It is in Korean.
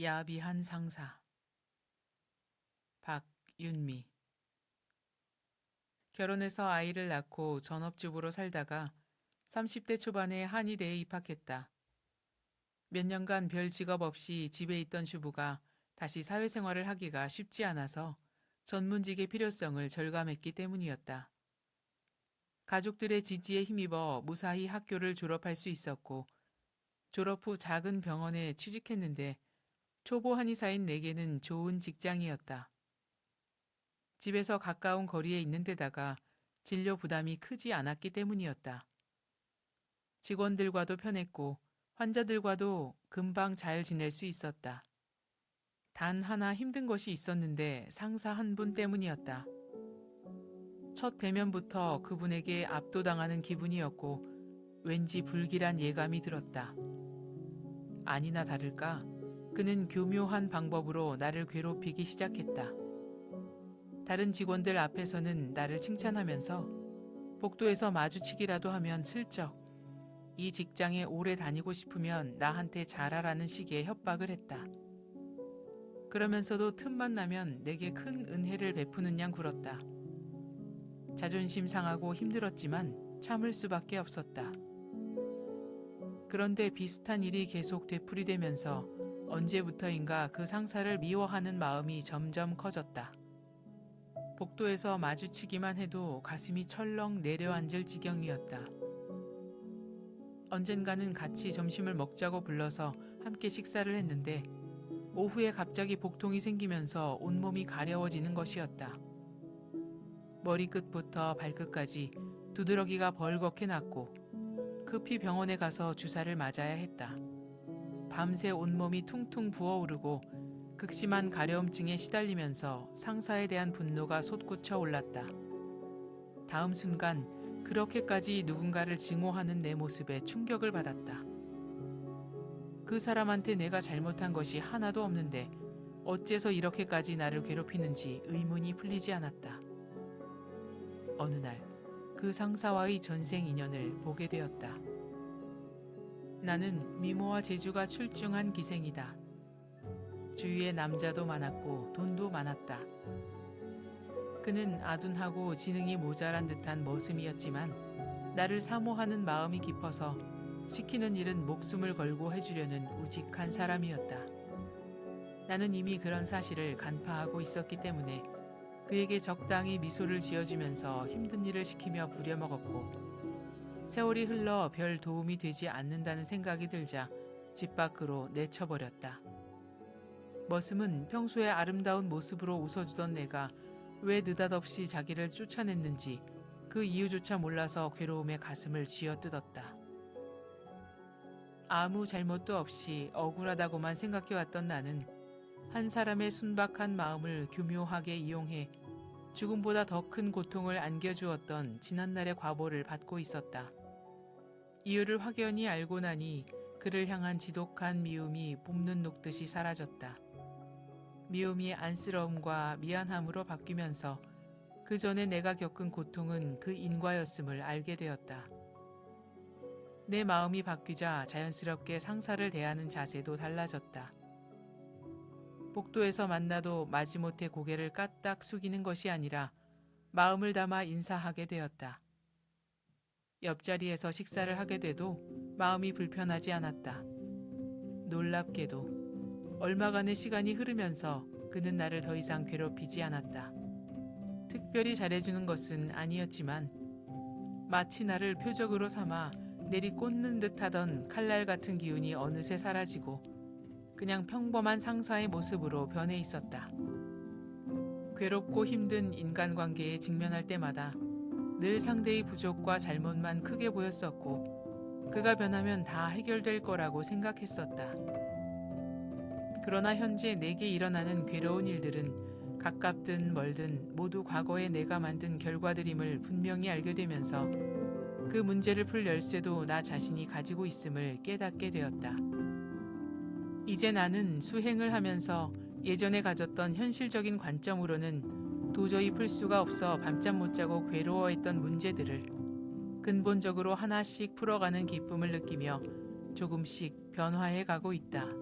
야비한 상사. 박윤미 결혼해서 아이를 낳고 전업주부로 살다가 30대 초반에 한의대에 입학했다. 몇 년간 별 직업 없이 집에 있던 주부가 다시 사회생활을 하기가 쉽지 않아서 전문직의 필요성을 절감했기 때문이었다. 가족들의 지지에 힘입어 무사히 학교를 졸업할 수 있었고 졸업 후 작은 병원에 취직했는데 초보 한의사인 내게는 좋은 직장이었다. 집에서 가까운 거리에 있는 데다가 진료 부담이 크지 않았기 때문이었다. 직원들과도 편했고 환자들과도 금방 잘 지낼 수 있었다. 단 하나 힘든 것이 있었는데 상사 한 분 때문이었다. 첫 대면부터 그분에게 압도당하는 기분이었고 왠지 불길한 예감이 들었다. 아니나 다를까 그는 교묘한 방법으로 나를 괴롭히기 시작했다. 다른 직원들 앞에서는 나를 칭찬하면서 복도에서 마주치기라도 하면 슬쩍 이 직장에 오래 다니고 싶으면 나한테 잘하라는 식의 협박을 했다. 그러면서도 틈만 나면 내게 큰 은혜를 베푸는 양 굴었다. 자존심 상하고 힘들었지만 참을 수밖에 없었다. 그런데 비슷한 일이 계속 되풀이되면서 언제부터인가 그 상사를 미워하는 마음이 점점 커졌다. 복도에서 마주치기만 해도 가슴이 철렁 내려앉을 지경이었다. 언젠가는 같이 점심을 먹자고 불러서 함께 식사를 했는데 오후에 갑자기 복통이 생기면서 온몸이 가려워지는 것이었다. 머리끝부터 발끝까지 두드러기가 벌겋게 났고 급히 병원에 가서 주사를 맞아야 했다. 밤새 온몸이 퉁퉁 부어오르고 극심한 가려움증에 시달리면서 상사에 대한 분노가 솟구쳐 올랐다. 다음 순간 그렇게까지 누군가를 증오하는 내 모습에 충격을 받았다. 그 사람한테 내가 잘못한 것이 하나도 없는데 어째서 이렇게까지 나를 괴롭히는지 의문이 풀리지 않았다. 어느 날 그 상사와의 전생 인연을 보게 되었다. 나는 미모와 재주가 출중한 기생이다. 주위에 남자도 많았고 돈도 많았다. 그는 아둔하고 지능이 모자란 듯한 머슴이었지만 나를 사모하는 마음이 깊어서 시키는 일은 목숨을 걸고 해주려는 우직한 사람이었다. 나는 이미 그런 사실을 간파하고 있었기 때문에 그에게 적당히 미소를 지어주면서 힘든 일을 시키며 부려먹었고 세월이 흘러 별 도움이 되지 않는다는 생각이 들자 집 밖으로 내쳐버렸다. 머슴은 평소에 아름다운 모습으로 웃어주던 내가 왜 느닷없이 자기를 쫓아냈는지 그 이유조차 몰라서 괴로움에 가슴을 쥐어뜯었다. 아무 잘못도 없이 억울하다고만 생각해왔던 나는 한 사람의 순박한 마음을 교묘하게 이용해 죽음보다 더 큰 고통을 안겨주었던 지난날의 과보를 받고 있었다. 이유를 확연히 알고 나니 그를 향한 지독한 미움이 봄눈 녹듯이 사라졌다. 미움이 안쓰러움과 미안함으로 바뀌면서 그 전에 내가 겪은 고통은 그 인과였음을 알게 되었다. 내 마음이 바뀌자 자연스럽게 상사를 대하는 자세도 달라졌다. 복도에서 만나도 마지못해 고개를 까딱 숙이는 것이 아니라 마음을 담아 인사하게 되었다. 옆자리에서 식사를 하게 돼도 마음이 불편하지 않았다. 놀랍게도 얼마간의 시간이 흐르면서 그는 나를 더 이상 괴롭히지 않았다. 특별히 잘해주는 것은 아니었지만 마치 나를 표적으로 삼아 내리꽂는 듯 하던 칼날 같은 기운이 어느새 사라지고 그냥 평범한 상사의 모습으로 변해 있었다. 괴롭고 힘든 인간관계에 직면할 때마다 늘 상대의 부족과 잘못만 크게 보였었고 그가 변하면 다 해결될 거라고 생각했었다. 그러나 현재 내게 일어나는 괴로운 일들은 가깝든 멀든 모두 과거에 내가 만든 결과들임을 분명히 알게 되면서 그 문제를 풀 열쇠도 나 자신이 가지고 있음을 깨닫게 되었다. 이제 나는 수행을 하면서 예전에 가졌던 현실적인 관점으로는 도저히 풀 수가 없어 밤잠 못 자고 괴로워했던 문제들을 근본적으로 하나씩 풀어가는 기쁨을 느끼며 조금씩 변화해 가고 있다.